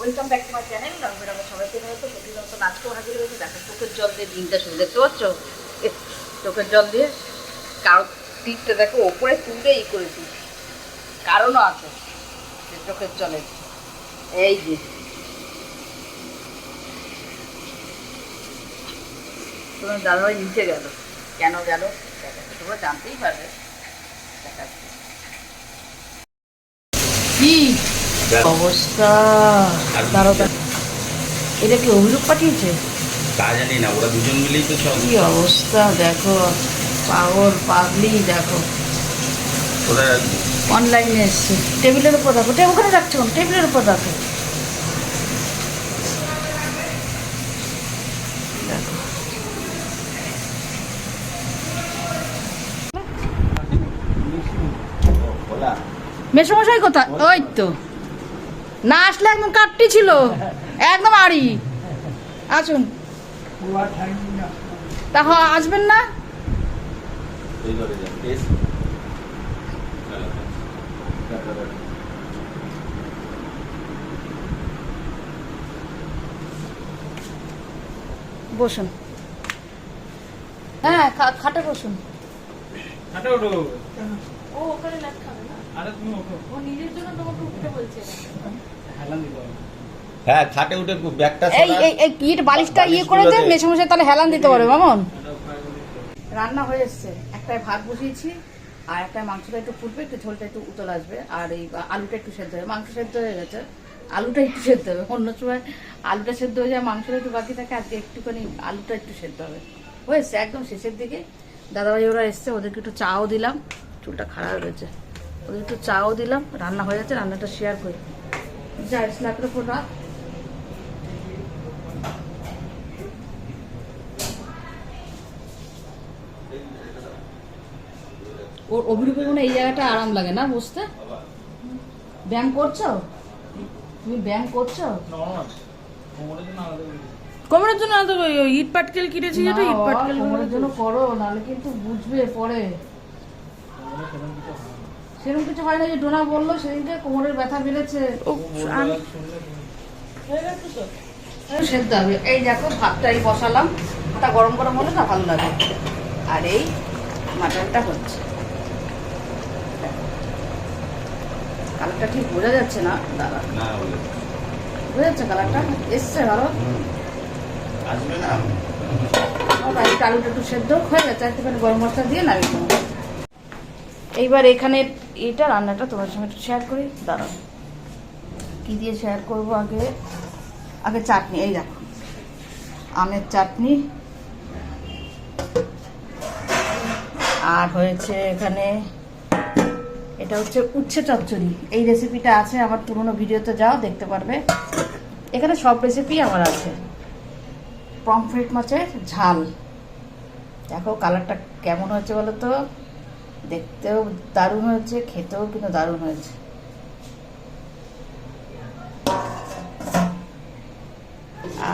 Welcome back to my channel রঙবে রঙে সবাইকে নিয়মিত প্রতিনিয়ত আজকেও হাজির হয়েছে দেখো চোখের জল দিয়ে দিনটা শুরু, দেখতে পাচ্ছ? চোখের জল দিয়ে কারও টিপটা দেখো, ওপরে তুলে ই করেছি কারণও আছে যে চোখের জলের এই যে। তোমার দাদাভাই নিচে গেল। কেন গেল? তোমরা জানতেই পারবে। দেখাচ্ছে কি অবস্থা। এটা কি অভিযোগ পাঠিয়েছে? তা জানি না ওরা দুজন মিলেই তো সব। কি অবস্থা দেখো। পাগল পাগলি দেখো। ওরা অনলাইনে এসছে। টেবিলের উপর রাখো। ওখানে রাখছো টেবিলের উপর রাখো। মেসমশাই কোথায়? ওই তো। না আসলে একদম কাটটি ছিল। একদম আড়ি। আসুন। তা আসবেন না? এই করে যা টেস্ট বসুন। হ্যাঁ খা- খাটে বসুন। ওঠো। ও ওখানে না হ্যাঁ খাটে উঠে ব্যাগটা এই এই এই ইট বালিশটা ইয়ে করে দে মেশে মেশে তাহলে হেলান দিতে পারবে মামন। রান্না হয়ে এসছে। একটায় ভাত বসিয়েছি আর একটা মাংসটা একটু ফুটবে একটু ঝোলটা একটু উতল আসবে আর এই আলুটা একটু সেদ্ধ হবে। মাংস সেদ্ধ হয়ে গেছে। আলুটা একটু সেদ্ধ হবে। অন্য সময় আলুটা সেদ্ধ হয়ে যায় মাংসটা একটু বাকি থাকে আজকে একটুখানি আলুটা একটু সেদ্ধ হবে। হয়েছে একদম শেষের দিকে। দাদাভাই ওরা এসছে ওদেরকে একটু চাও দিলাম। চুলটা খারাপ হয়েছে ওদের একটু চাও দিলাম রান্না হয়ে যাচ্ছে রান্নাটা শেয়ার করি। যা স্ল্যাপের উপর রাখ। ওর অভিরূপের মনে এই জায়গাটা আরাম লাগে না বসতে? ব্যায়াম করছ? তুমি ব্যায়াম করছ? কোমরের জন্য আলাদা ওই ইট পাটকেল কিনেছি যেটা ইট পাটকেল কোমরের জন্য। করো নাহলে কিন্তু বুঝবে পরে। সেরকম কিছু হয় না। যে ডোনা বলল সেদিনকে কোমরের ব্যথা বেড়েছে। সেদ্ধ হবে। এই দেখো ভাতটা এই বসালাম। ভাতটা গরম গরম হলে না ভালো লাগে। আর এই মাটনটা হচ্ছে। কালারটা ঠিক বোঝা যাচ্ছে না দাদা। বোঝা যাচ্ছে কালারটা? এসছে ভালো? আসবে না। আলুটা একটু সেদ্ধ হয়ে গেছে। একটুখানি গরম মশলা দিয়ে নামিয়ে দেবো এইবার এখানে এটা রান্নাটা তোমার সঙ্গে একটু শেয়ার করি? দাঁড়াও। কী দিয়ে শেয়ার করব আগে? আগে চাটনি, এই দেখো। আমের চাটনি। আর হয়েছে এখানে, এটা হচ্ছে উচ্ছে চচ্চড়ি। এই রেসিপিটা আছে আমার পুরোনো ভিডিওতে, যাও দেখতে পারবে। এখানে সব রেসিপি আমার আছে। পমফ্রেট মাছের ঝাল। দেখো কালারটা কেমন হয়েছে বলো তো? দেখতেও দারুণ হয়েছে, খেতেও কিন্তু দারুণ হয়েছে।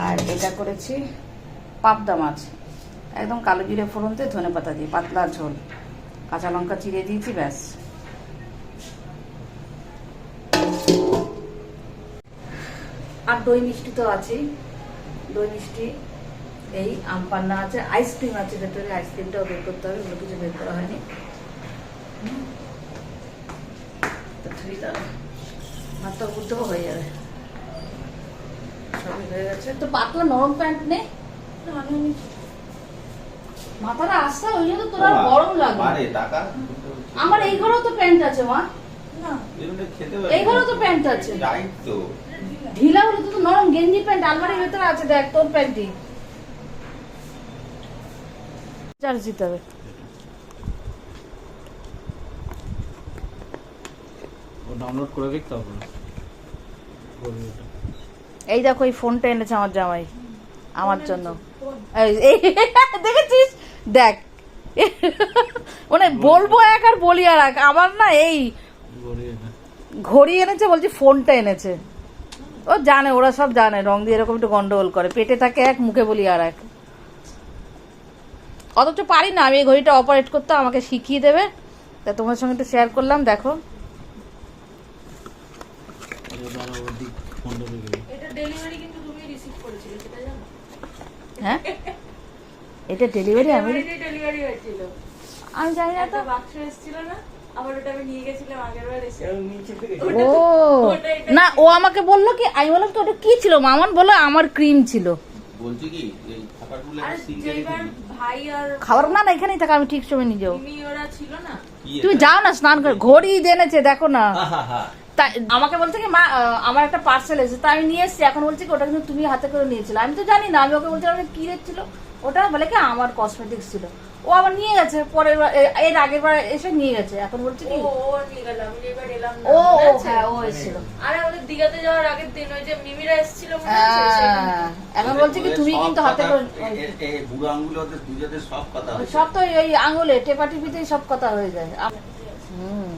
আর এটা করেছি পাবদা মাছ। একদম কালো জিরে ফোড়নতে ধনে পাতা দিয়ে, পাতলা ঝোল। কাঁচা লঙ্কা চিড়ে দিয়েছি, ব্যাস। আর দই মিষ্টি তো আছেই। দই মিষ্টি, এই আম পান্না আছে, আইসক্রিম আছে, ভেতরে আইসক্রিমটাও বের করতে হবে ওগুলো কিছু বের করা হয়নি। ঠিক আছে ভাতটা উঠতেও হয়ে যাবে। সবই হয়ে গেছে। তো পাতলা নরম প্যান্ট নেই মাথাটা আসতে ওই জন্য তোর আর গরম লাগে আরে টাকা আমার এই ঘরেও তো প্যান্ট আছে মা। এই ঘরেও তো প্যান্ট আছে। ঢিলা হলে তো তো নরম গেঞ্জি প্যান্ট আলমারির ভেতরে আছে দেখ তোর প্যান্টই। চার্জ দিতে হবে। ডাউনলোড করে। এই দেখো এই ফোনটা এনেছে আমার জামাই আমার জন্য। দেখেছিস? দেখ। মানে বলব এক আর বলি আর এক। আমার না এই ঘড়ি এনেছে বলছি ফোনটা এনেছে। ও জানে ওরা সব জানে রং দিয়ে এরকম একটু গন্ডগোল করে। পেটে থাকে এক মুখে বলি আর এক। অথচ পারি না আমি এই ঘড়িটা অপারেট করতে আমাকে শিখিয়ে দেবে। তা তোমার সঙ্গে একটু শেয়ার করলাম দেখো এবার আবার দিক ফোনটা রেখে দিই। এটা ডেলিভারি কিন্তু তুমি রিসিভ করেছিলে সেটা জানো হ্যাঁ? এটা ডেলিভারি আমি ডেলিভারি হয়েছিল। আমি জানি না তো। বাক্স এসেছিল না? আবার ওটা আমি নিয়ে গেছিলাম আগের বার এসে ও না ও আমাকে বলল কি আমি বললাম তো ওটা কি ছিল? মামন বলল আমার ক্রিম ছিল। বলছি কি এই খাবারগুলো। ভাই আর খাবার না না এখানেই থাকা আমি ঠিক সময় নিয়ে যাব। মিমি ওরা ছিল না? তুমি যাও না স্নান করে। ঘড়ি এনেছে দেখো না। তাই আমাকে বলছে কি মা আমার একটা পার্সেল এসেছে। তা আমি নিয়ে এসেছি। এখন বলছি কি ওটা কিন্তু তুমি হাতে করে নিয়েছিলে। আমি তো জানি না আমি ওকে বলছিলাম কি ছিল ওটা বলে কি আমার কসমেটিক্স ছিল। ও আবার নিয়ে গেছে এ- এর আগের বার এসে নিয়ে গেছে। এখন বলছে কি ও ও নিয়ে গেল আমি যেবার এলাম না। ও ও আছে? হ্যাঁ ও এসেছিল। আরে আমাদের দিঘাতে যাওয়ার আগের দিন ওই যে মিমিরা এসেছিল মনে হ্যাঁ, এখন বলছে কি তুমি সব কিন্তু হাতে করে বুড়ো আঙ্গুলে ওদের দুজনের সব কথা সব তো ওই আঙুলে টেপা টিপিতেই সব কথা হয়ে যায়। হুম।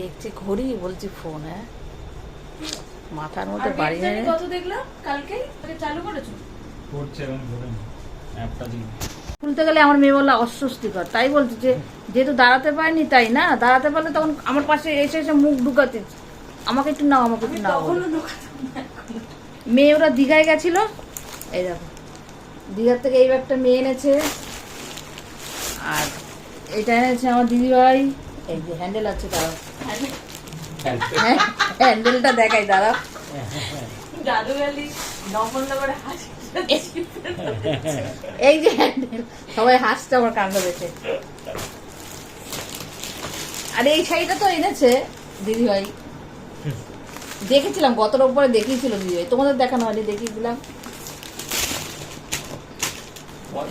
দেখছি ঘড়ি বলছি ফোন হ্যাঁ মাথার মধ্যে বাড়ি হয়ে কত দেখলাম? কালকেই ওকে চালু করেছ? করছে এখন ধরে অ্যাপটা দিন খুলতে গেলে আমার মেয়ে বলল অস্বস্তিকর। তাই বলছি যে যেহেতু দাঁড়াতে পারিনি তাই না? দাঁড়াতে পারলে তখন আমার পাশে এসে এসে মুখ ঢুকাতে আমাকে একটু নাও আমাকে একটু নাও মেয়ে ওরা দীঘায় গেছিল। এই দেখো দীঘার থেকে এই ব্যাগটা মেয়ে এনেছে। আর এটা এনেছে আমার দিদিভাই। এই যে হ্যান্ডেল আছে হ্যাঁ হ্যান্ডেলটা দেখাই দাঁড়াও। দাদু গালি হাসি এই যে হ্যান্ডেল সবাই হাসছে আমার কাণ্ড দেখে। আর এই শাড়িটা তো এনেছে দিদিভাই। দেখেছিলাম গত রোববারে দেখিয়েছিল দিদিভাই। তোমাদের দেখানো হয়নি দেখিয়েছিলাম।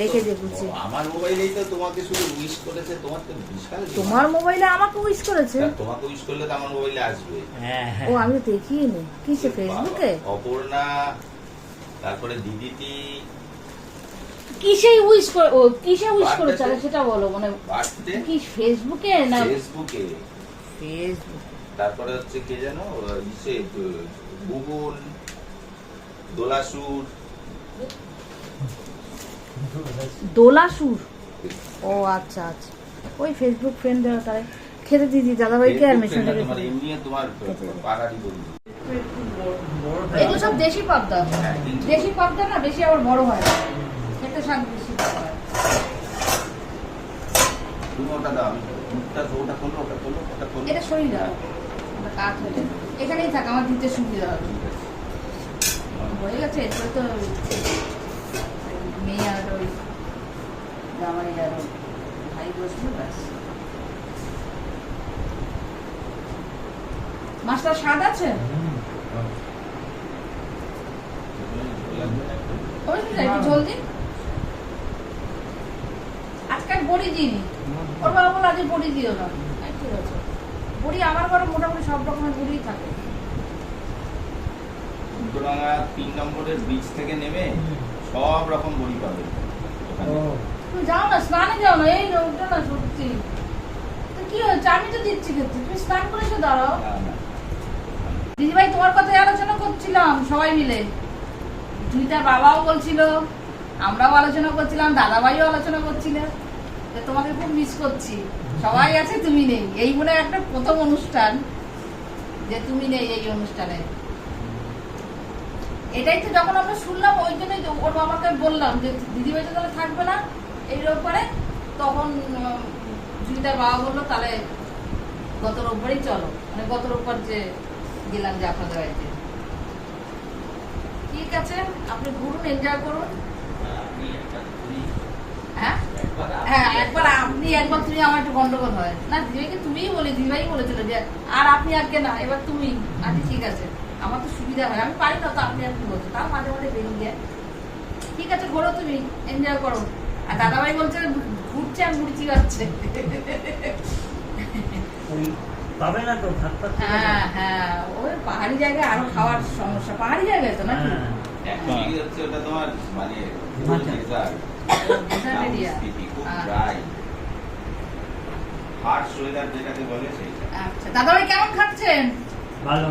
রেখে দিয়ে বুঝছি। আমার মোবাইলেই তো তোমাকে শুধু উইশ করেছে তোমার তো বিশাল তোমার মোবাইলে আমাকে উইশ করেছে। তোমাকে উইশ করলে তো আমার মোবাইলে আসবে। ও আমি দেখিনি কিসে ফেসবুকে অপর্ণা তারপরে দিদিটি। কিসে উইশ করে ও কিসে উইশ করেছে? সেটা বলো মানে কি ফেসবুকে না ফেসবুকে ফেসবুক তারপরে হচ্ছে কে জানো ইসে গুগল দোলাসুর দোলাসুর ও আচ্ছা আচ্ছা। ওই ফেসবুক ফ্রেন্ড দেওয়া তারা খেতে দিদি দাদাভাইকে আর মেশিনটাকে এগুলো সব দেশি পাবদা হ্যাঁ, দেশি পাবদা না বেশি আবার বড় হয়। খেতে স্বাদ বেশি এটা শরীর কাজ হয়ে। এখানেই থাক আমার দিতে সুবিধা হবে। হয়ে গেছে এরপরে তো মেয়ে আর ওই জামাই আর ভাই বসবে ব্যাস। মাছটা স্বাদ আছে? দিন। বড়ি দিইনি। ওর বাবা বলে আজকে বড়ি দিও না। ঠিক আছে। বড়ি আমার ঘরে মোটামুটি সব রকমের বড়িই থাকে। উত্তরাঙ্গা তিন নম্বরের বীজ থেকে নেমে সব রকম বড়ি পাবে তুমি যাও না স্নানে যাও না এই রোগটা না সত্যি। তো কি হয়েছে? আমি তো দিচ্ছি খেতে। তুমি স্নান করে এসে দাঁড়াও। দিদিভাই তোমার কথাই আলোচনা করছিলাম সবাই মিলে। জুইতার বাবাও বলছিল আমরাও আলোচনা করছিলাম দাদাভাইও আলোচনা করছিল। যে তোমাকে খুব মিস করছি। সবাই আছে তুমি নেই। এই মনে একটা প্রথম অনুষ্ঠান যে তুমি নেই এই অনুষ্ঠানে। এটাই তো যখন আমরা শুনলাম, ওই জন্যই ওর বাবাকে বললাম যে দিদিভাই তো তাহলে থাকবে না? এই রোববারে তখন জুইতার বাবা বলল, তাহলে গত রোববারই চলো। মানে গত রোববার যে গেলাম যে আপনাদের বাড়িতে। ঠিক আছে, আপনি ঘুরুন এনজয় করুন। হ্যাঁ? হ্যাঁ হয়। আর আপনি আজকে না, এবার তুমি আচ্ছা ঠিক আছে। আমার তো সুবিধা হয়। আমি পারি না তো আপনি আর কি বলছো তাও মাঝে মাঝে বেরিয়ে যায়। ঠিক আছে ঘোরো তুমি এনজয় করো। আর দাদাভাই বলছে ঘুরছে আর মুড়ি চিবাচ্ছে পাবে না তো হ্যাঁ হ্যাঁ ওই পাহাড়ি জায়গায় আরও খাওয়ার সমস্যা। পাহাড়ি জায়গায় তো নাকি? ওটা তোমার মানে। আচ্ছা দাদাভাই কেমন খাচ্ছেন? ভালো।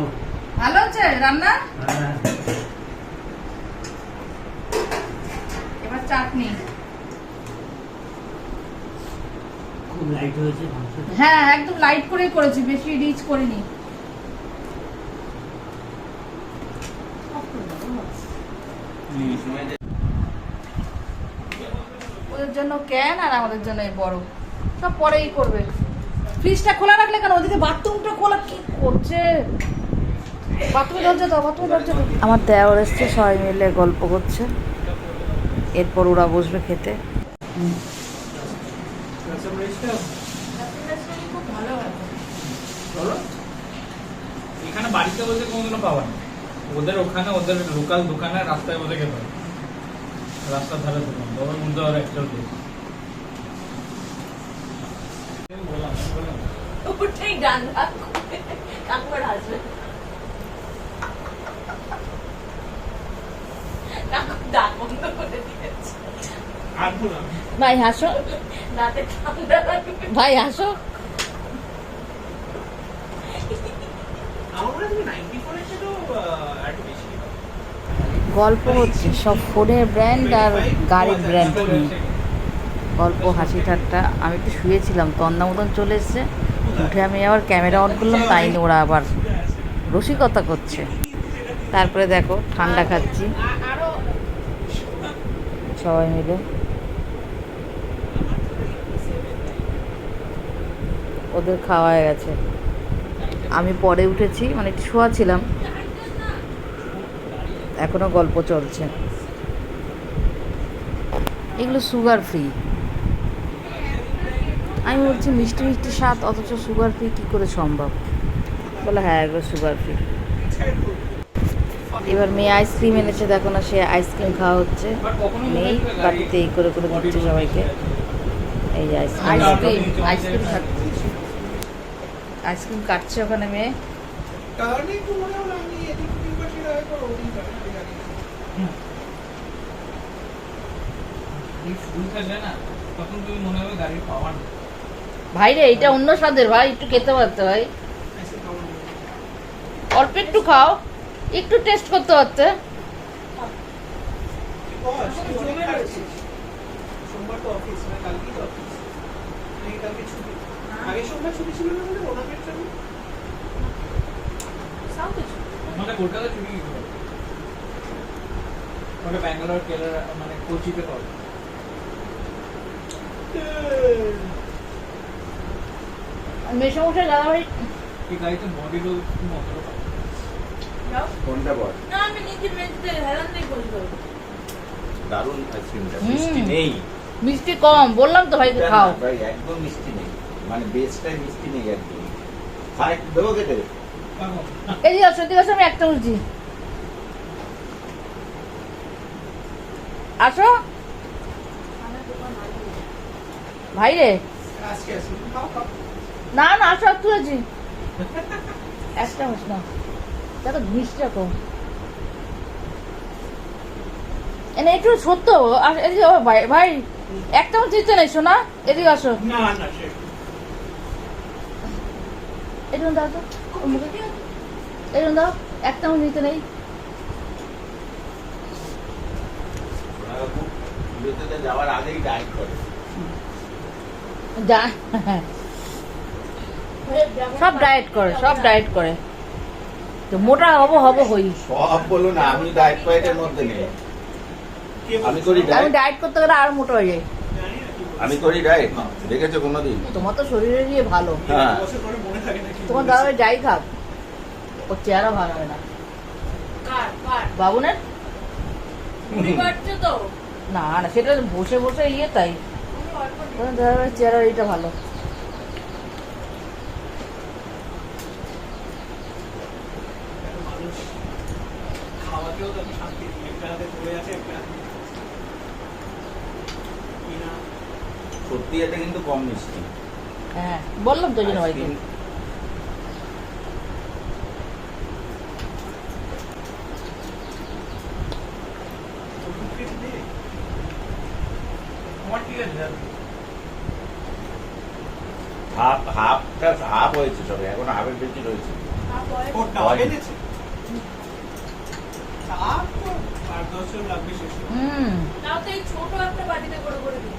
ভালো রান্না এবার চাটনি। হ্যাঁ একদম লাইট করেছি বেশি রিচ করিনি। ওদের জন্য ক্যান আর আমাদের জন্য বড়। সব পরেই করবে। ফ্রিজটা খোলা রাখলে কেন? ওদিকে বাথরুমটা খোলা কি করছে? আমার দেওয়ার এসছে সবাই মিলে গল্প করছে। এরপর ওরা বসবে খেতে। খুব ভালো এখানে বাড়িতে বসে কোনোদিনও পাওয়া না। ওদের ওখানে ওদের লোকাল দোকানে রাস্তায় বসে খেতে রাস্তার ধারে দোকান তবে একটা ওটাই বন্ধ করে দিয়েছে। ভাই হাসো। ঠান্ডা ভাই হাসো। গল্প হচ্ছে সব ফোনের ব্র্যান্ড আর গাড়ির ব্র্যান্ড গল্প হাসি ঠাট্টা। আমি একটু শুয়েছিলাম তন্না মতন চলে এসছে। উঠে আমি আবার ক্যামেরা অন করলাম তাই নিয়ে ওরা আবার রসিকতা করছে। তারপরে দেখো ঠান্ডা খাচ্ছি। সবাই মিলে। ওদের খাওয়া হয়ে গেছে। আমি পরে উঠেছি মানে শোয়া ছিলাম। এখনও গল্প চলছে। এগুলো সুগার ফ্রি আমি বলছি মিষ্টি মিষ্টি স্বাদ, অথচ সুগার ফ্রি কী করে সম্ভব? বলে হ্যাঁ এগুলো সুগার ফ্রি এবার মেয়ে আইসক্রিম এনেছে, দেখো না সে আইসক্রিম খাওয়া হচ্ছে। নেই, বাড়িতে এই করে করে দিচ্ছে সবাইকে। এই আইসক্রিম। আইসক্রিম আইসক্রিম কাটছে ওখানে মেয়ে। ভাই রে এটা অন্য স্বাদের, ভাই। একটু খেতে পারতে ভাই অল্প একটু খাও। একটু টেস্ট করতে ওটা ব্যাঙ্গালোর কেরালা মানে কোচিতে পাবো মেসমশাই দাদা ভাই এই গাড়িতে পাবো যাও। কোনটা বল? না আমি নিজে বেঁচতে হেলান নেই বলব দারুণ আইসক্রিমটা মিষ্টি নেই। মিষ্টি কম বললাম তো ভাই খাও। ভাই একদম মিষ্টি নেই। মানে বেসটাই মিষ্টি নেই একদম। খাই দেবো কেটে এই যে সত্যি কথা আমি একটা বলছি। আসো। ভাই রে। না না আসো আর তুলেছি। একটা হোস না দেখো কম। এনে একটু সত্য এদিকে ও ভাই ভাই একটা দিতে নেই শোনা এদিকে আসো। না না সে এরকম দাও তো এরকম দাও একটা নিতে নেই। যাওয়ার আগেই ডায়েট করে। যা সব ডায়েট করে সব ডায়েট করে। তো মোটা হব হব হই। সব বলো না আমি ডায়েট মধ্যে নেই। আমি করি আমি ডায়েট ডায়েট করতে গেলে আরও মোটা হয়ে যাই। আমি করি ডায়েট দেখেছ কোনোদিন? তোমার তো শরীরে গিয়ে ভালো। হ্যাঁ। মনে তোমার দাদা যাই খাক। ওর চেহারা ভালো হয় না। কার কার? বাবুনের? বুড়ি বাড়ছে তো। না না সেটা বসে বসে ইয়ে তাই। আমি তোমার দাদা চেহারা এইটা ভালো মানুষ খাওয়াতেও তো শান্তি নেই একটা হাতে পড়ে আছে একটা হাতে কিনা সত্যি এটা কিন্তু কম মিষ্টি। হ্যাঁ বললাম তো জন্য আছে হাফ হাফটা হাফ হয়েছে সবে এখন হাফের বেশি রয়েছে। ছোট একটা বাটিতে করে করে দিই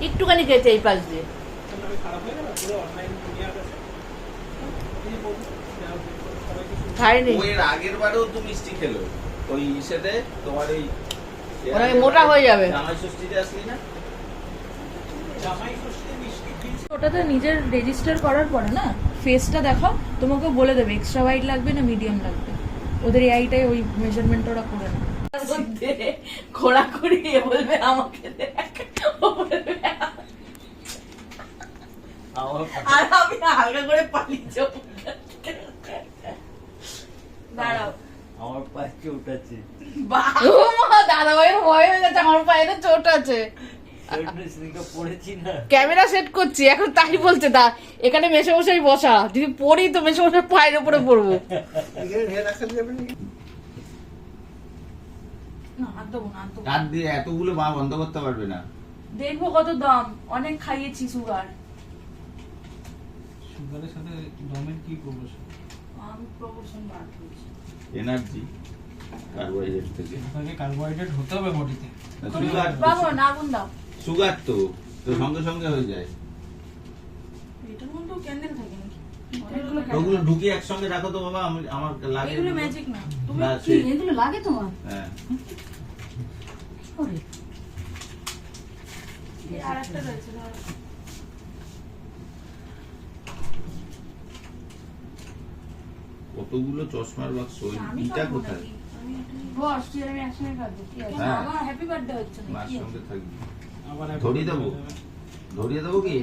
একটুখানি খেয়েছে এই পাশ দিয়ে। আমি খারাপ হয়ে গেল পুরো অনলাইন দুনিয়ার কাছে এই যে বলুন, যাও, সবাইকে শুভ- খাইনি এর আগের বারেও তো মিষ্টি খেলো। ওই ইসেতে তোমার এই ওরা মোটা হয়ে যাবে। জামাই ষষ্ঠীতে আসলি না? জামাই ষষ্ঠীতে মিষ্টি খেয়েছি। ওটাতে নিজের রেজিস্টার করার পরে না ফেসটা দেখাও তোমাকে বলে দেবে এক্সট্রা লাগবে না মিডিয়াম লাগবে। ওদের এআইটাই ওই মেজারমেন্ট ওরা করে না মধ্যে ঘোরাঘুরি এ বলবে আমাকে দেখ ও বলবে আমার আর আমি হালকা করে পালিয়ে যাব। দাঁড়াও। আমার পায়ে চোট আছে। দাদা ভাইয়ের ভয় হয়ে গেছে আমার পায়ে না চোট আছে। সেদিনকে পড়েছি না। ক্যামেরা সেট করছি এখন তাই বলছে দা এখানে মেশে মশাই বসা যদি পড়ি তো মেশে মশাই পায়ের উপরে পড়ব। দেবো না। কাঠ দিয়ে এতগুলো মা বন্ধ করতে পারবে না। দেখব কত দাম অনেক খাইয়েছি সুগার। সুগারের সাথে দমের কি করব আমি প্রপোর্শন বার করেছি। এনার্জি কার্বোহাইড্রেট থেকে। আপনাকে কার্বোহাইড্রেট হতে হবে বডিতে। সুগার বাবু না আগুন দাও। সুগার তো তো সঙ্গে সঙ্গে হয়ে যায়। এটার মধ্যেও ক্যান্ডেল থাকে ওগুলো ঢুকিয়ে একসঙ্গে রাখো তো বাবা আমার লাগে এগুলো ম্যাজিক না। তুমি কি এগুলো লাগে তোমার? হ্যাঁ। ওরে, আর একটা রয়েছে ধরো। কতগুলো চশমার বাক্স ওই ইটা কোথায়? নাকি? আমি এটা- বস তুই আমি একসঙ্গে কাটবো কি আছে হ্যাঁ। আমার হ্যাপি বার্থডে হচ্ছে মার সঙ্গে থাকবি। ধরিয়ে দেবো? ধরিয়ে দেবো কি?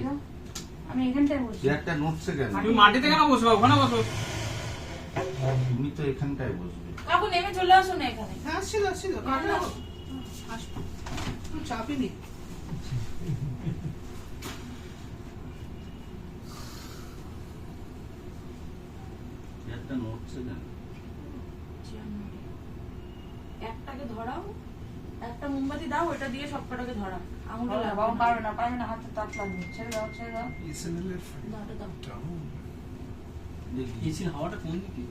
আমি এখানটায় বসি। নড়ছে কেন? তুমি মাটিতে কেন বসবে? ওখানে বসো। তুমি তো এখানটায় বসবে। কাকু নেমে চলে আসো না এখানে। হ্যাঁ, আসছি তো, একটু চাপই নি। চেয়ারটা নড়ছে কেন? একটাকে ধরাও একটা মোমবাতি দাও ওটা দিয়ে সবকটাকে ধরা আঙুলটা বাবা লাগবে বাবা না। পারবে না পারবে না হাতে তাপ লাগবে। ছেড়ে দাও ছেড়ে দাও। দাও, ওটা দাও। দেখি এসির হাওয়াটা কোন দিকে?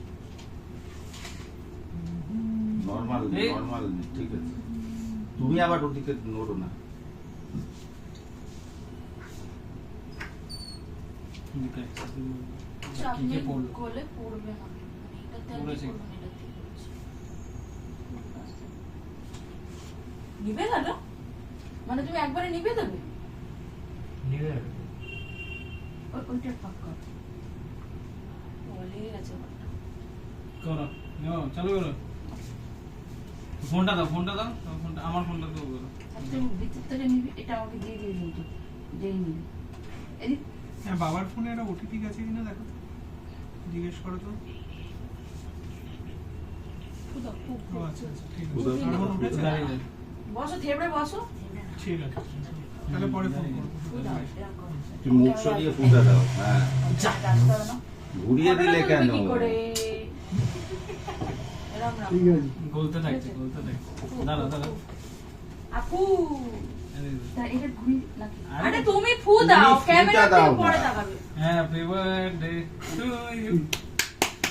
নর্মাল এই- ঠিক আছে। তুমি আবার ওদিকে নড়ো না পড়বে না মানে। নিবে দাদা মানে তুমি একবারে নিবে দেবে ওই ওইটা পাক কর। বলে গেছে করো চালু করো। ফোনটা দাও ফোনটা দাও তোমার ফোনটা আমার ফোনটা তো করো আর ভিতর থেকে নিবি এটা আমাকে দিয়ে দিবি কিন্তু যেই নিবি। হ্যাঁ, বাবার ফোনে একটা ওটিপি গেছে কিনা দেখো। জিজ্ঞেস করো তো। দাও, আচ্ছা আচ্ছা। বসো থেবড়ে বসো। ঠিক আছে তাহলে পরে ফোন করব দাও, মুখ সরিয়ে ফুটা দাও হ্যাঁ। ঘুরিয়ে দিলে কেন? থাকছে থাকছে দাঁড়া দাঁড়া। আপু আরে তুমি ফু দাও পরে। Happy birthday to you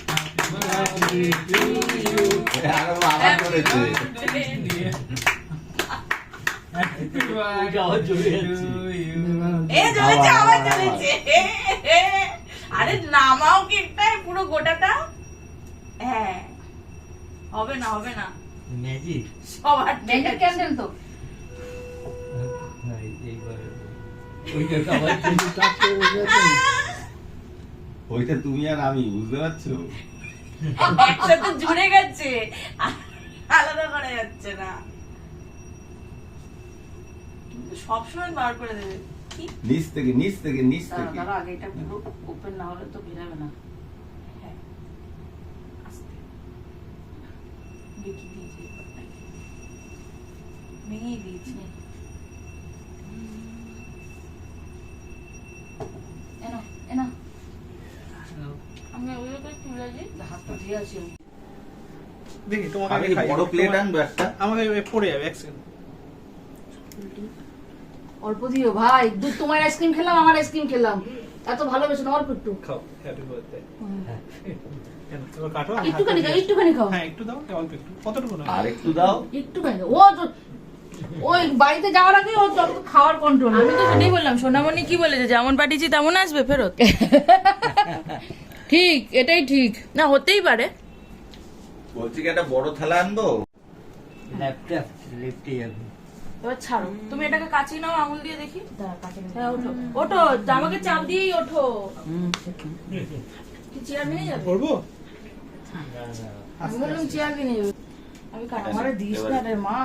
happy birthday to you আরও করেছে। আরে নামাও কেকটাই পুরো গোটাটা? হ্যাঁ। হবে না হবে না। ম্যাজিক সবার ম্যাজিক ক্যান্ডেল তো। ওইটা তুমি আর আমি বুঝতে পারছ? একসাথে জুড়ে গেছে। আলাদা করা যাচ্ছে না। সবসময় বার করে দেবে। নিচ থেকে নিচ থেকে নিচ থেকে। আগে এটা পুরো ওপেন না হলে তো বেরাবে না হ্যাঁ আস্তে বেঁকে দিয়েছি এবারটায়। ভেঙেই দিয়েছি এনো এনো আমি ওগুলো করে তুলে দিই হাত তো দিয়ে আছি আমি। দেখি তোমাকে আমি বড় প্লেট আনব একটা আমাকে পড়ে যাবে এক সেকেন্ড অল্প দিও ভাই দুধ তোমার আইসক্রিম খেলাম আমার আইসক্রিম খেলাম। এত ভালোবেসে না অল্প একটু। খাও হ্যাপি বার্থডে একটুখানি খাও একটুখানি খাও। হ্যাঁ একটু দাও অল্প একটু কতটুকু না আর একটু দাও। একটুখানি ও ওই বাড়িতে যাওয়ার আগে ও খাওয়ার কন্ট্রোল আমি তো সেটাই বললাম সোনামণি কি বলেছে যেমন পাঠিয়েছি তেমন আসবে ফেরত। ঠিক এটাই ঠিক। না হতেই পারে। বলছি কি একটা বড় থালা আনব? ল্যাপটপ লিফটে যাবে এবার ছাড়ো। তুমি এটাকে কাচিয়ে নাও আঙুল দিয়ে দেখি। হ্যাঁ ওঠো। ওঠো আমাকে চাপ দিয়েই ওঠো। চেয়ার নিয়ে যাবে? করব? আমি বললাম চেয়ার কিনে আমি কাটা দিস না রে মা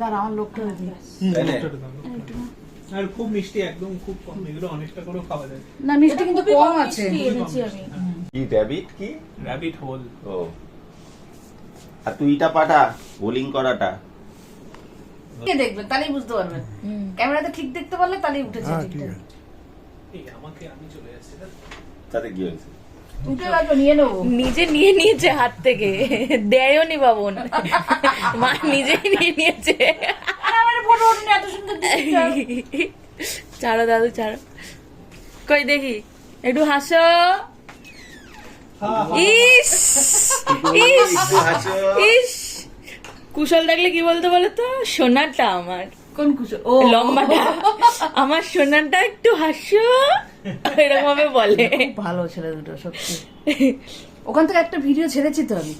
দাঁড়া আমার লোকটা দিস তাই না? লোকটাকে দাও, লোকটাকে। আর খুব মিষ্টি একদম খুব কম। এগুলো অনেকটা করেও খাওয়া যায়। না মিষ্টি কিন্তু কম কম আছে। মিষ্টি এনেছি আমি। কি র্যাবিট কি? র্যাবিট হোল ও। আর তুইটা পাঠা বোলিং করাটা? কে দেখবেন তাহলেই বুঝতে পারবেন ক্যামেরাতে ঠিক দেখতে পারলে তাহলেই উঠেছে ঠিকঠাক এই আমাকে আমি চলে যাচ্ছি তাতে কি হয়েছে? নিজে নিয়ে নিয়েছে হাত থেকে। দেয়ও নি বাবন। মা নিজেই নিয়ে নিয়েছে। ছাড়ো দাদু ছাড়ো কই দেখি? একটু হাসো। ইস ইস ইস। কুশল দেখলে কি বলতে বলো তো? সোনাটা আমার। কোন ও। লম্বাটা আমার সোনাটা একটু হাসো। এরকম ভাবে বলে ভালো ছেলে দুটো সত্যি। ওখান থেকে একটা ভিডিও ছেড়েছি তো আমি।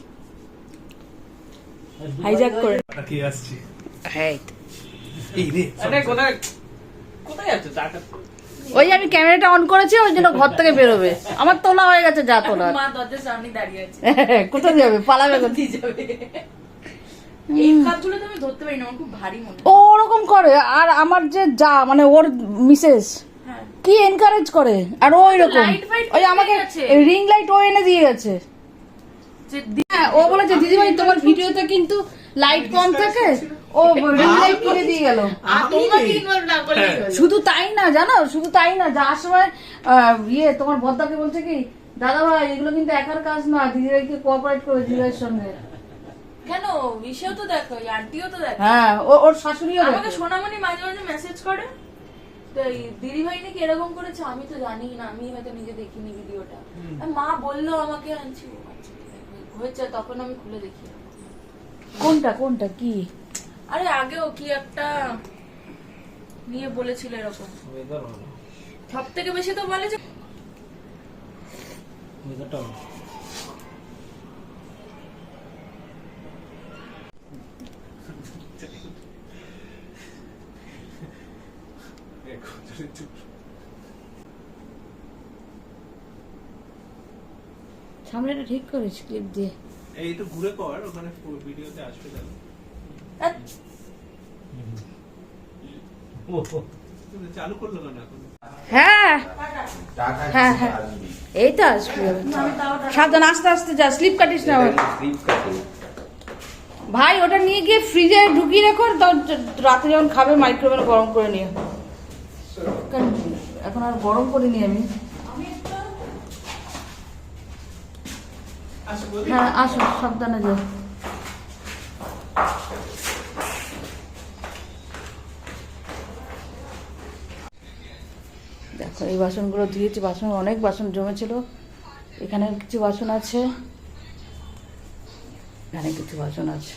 হাইজাক করে। চাটা আসছি। হ্যাঁ এই রে কোথায় কোথায় যাচ্ছে চাটা ওই আমি ক্যামেরাটা অন করেছি ওই জন্য ঘর থেকে বেরোবে। আমার তোলা হয়ে গেছে যা তোলা মা দরজার সামনে দাঁড়িয়ে আছে। কোথায় যাবে? পালাবে কোথায়? যাবে? ওরকম করে আর আমার যে যা মানে ওর মিসেস হ্যাঁ। কি এনকারেজ করে? আর ওই রকম ওই আমাকে রিং লাইট ও এনে দিয়ে গেছে। হ্যাঁ ও বলেছে দিদিভাই তোমার ভিডিওতে কিন্তু লাইট কম থাকে? ও রিং লাইট কিনে দিয়ে গেল। হলো। শুধু তাই না জানো? শুধু তাই না যাওয়ার সময় আহ, ইয়ে তোমার বদ্দাকে বলছে কি দাদা ভাই এগুলো কিন্তু একার কাজ না দিদিভাইকে কোঅপারেট করে দিদিভাইয়ের সঙ্গে। কেন? বিষয় তো দেখো আন্টিও তো দেখো। হ্যাঁ ও ওর শাশুড়িও আমাকে সোনামণি মাঝে মাঝে মেসেজ করে দিদি ভাই নাকি এরকম করেছে আমি তো জানি না আমি হয়তো নিজে দেখিনি ভিডিওটা। মা বলল আমাকে আনছি আচ্ছা। হয়েছে তখন আমি খুলে দেখি। কোনটা কোনটা কি? আরে আগেও কি একটা নিয়ে বলেছিল এরকম। সব থেকে বেশি তো বলে যে ঠিক করেছি ক্লিপ দিয়ে। এই তো ঘুরে কর ওখানে ভিডিওতে আসবে তাহলে। চালু করল কেন এখন? হ্যাঁ। হ্যাঁ, হ্যাঁ। এই তো আসবে। সাবধান আস্তে আস্তে যা স্লিপ কাটিস না। ভাই ওটা নিয়ে গিয়ে ফ্রিজে ঢুকিয়ে রেখো রাতে যখন খাবে মাইক্রোওভেনে গরম করে নিও। এখন আর গরম করিনি আমি। হ্যাঁ দেখো, এই বাসনগুলো ধুয়েছি, বাসন, অনেক বাসন জমেছিল। এখানে কিছু বাসন আছে। এখানে কিছু বাসন আছে।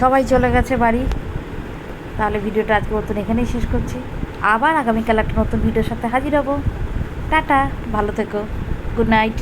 সবাই চলে গেছে বাড়ি। তাহলে ভিডিওটা আজকে মতন এখানেই শেষ করছি। আবার আগামীকাল একটা নতুন ভিডিওর সাথে হাজির হব। টাটা, ভালো থেকো। Good night.